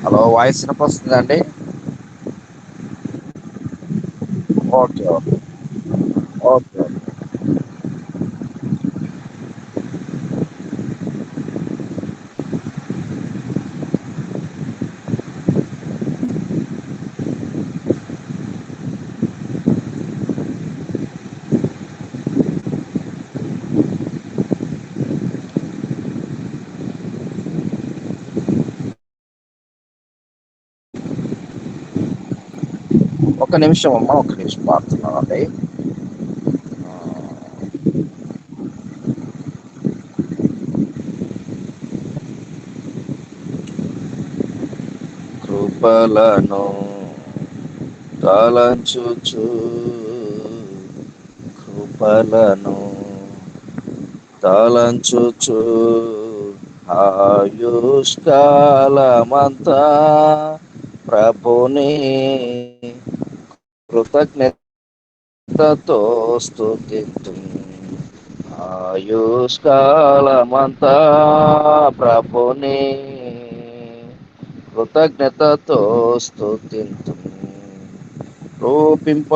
Hello voice వినపస్తుందా అండి okay okay. Okay. ఒక్క ఒక నిమిషం అమ్మా ఒక నిమిషం పాడుతున్నానండి. కృపలను తలంచుచు కృపలను తలంచుచు ఆయుష్కాలమంతా ప్రభుని కృతజ్ఞతతో తో ఆయుష్కాలమంతా ప్రభుని కృతజ్ఞతతో స్తుతింతుము రూపింపబడుచున్నా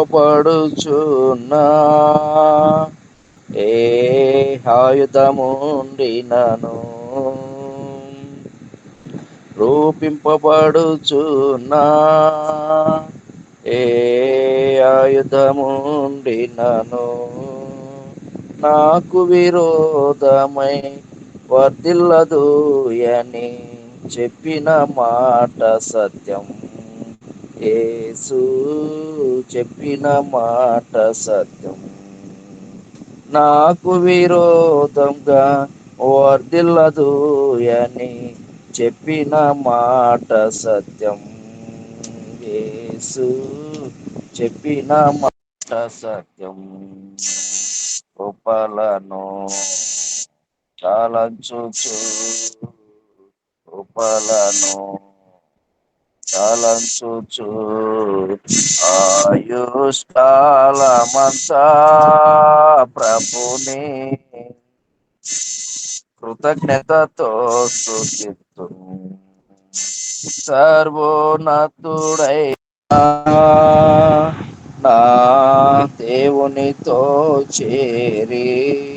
ఏ ఆయుధముండినను? రూపింపబడుచున్నా ఏ ఆయుధముండినను నాకు విరోధమై వర్దిల్లదు అని చెప్పిన మాట సత్యం. ఏసు చెప్పిన మాట సత్యం. నాకు విరోధంగా వర్దిల్లదు అని చెప్పిన మాట సత్యం. యేసు చెప్పిన మాట సత్యం. ఉపలను చాలంచుచు ఉపలను చాలంచుచు ఆయుష్కాలమంతా ప్రభుని కృతజ్ఞతతో స్తుతింతుము సర్వోన్నతుడై నా దేవునితో చేరి.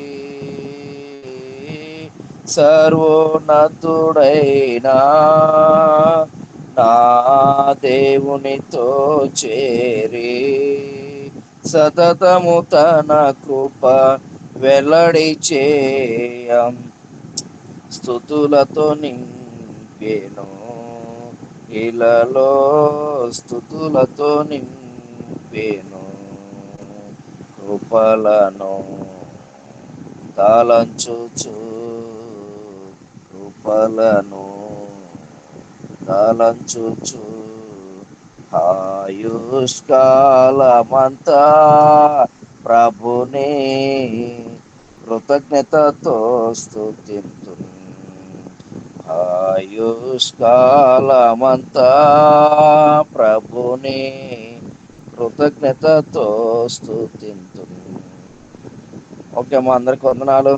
సర్వోన్నతుడైనా నా దేవునితో చేరి. సతతము తన కృప వెల్లడి చేయం. స్థుతులతో నింపెను. ఇలలో స్థుతులతో నింపేను. కృపలను తాళంచుచు కృపలను తాళంచుచు ఆయుష్కాలమంతా ప్రభుని కృతజ్ఞతతో స్థుతింతును ఆయుష్కాలమంతా ప్రభుని కృతజ్ఞతతో స్థుతింతు ఓకే మా అందరికి వందనాలు.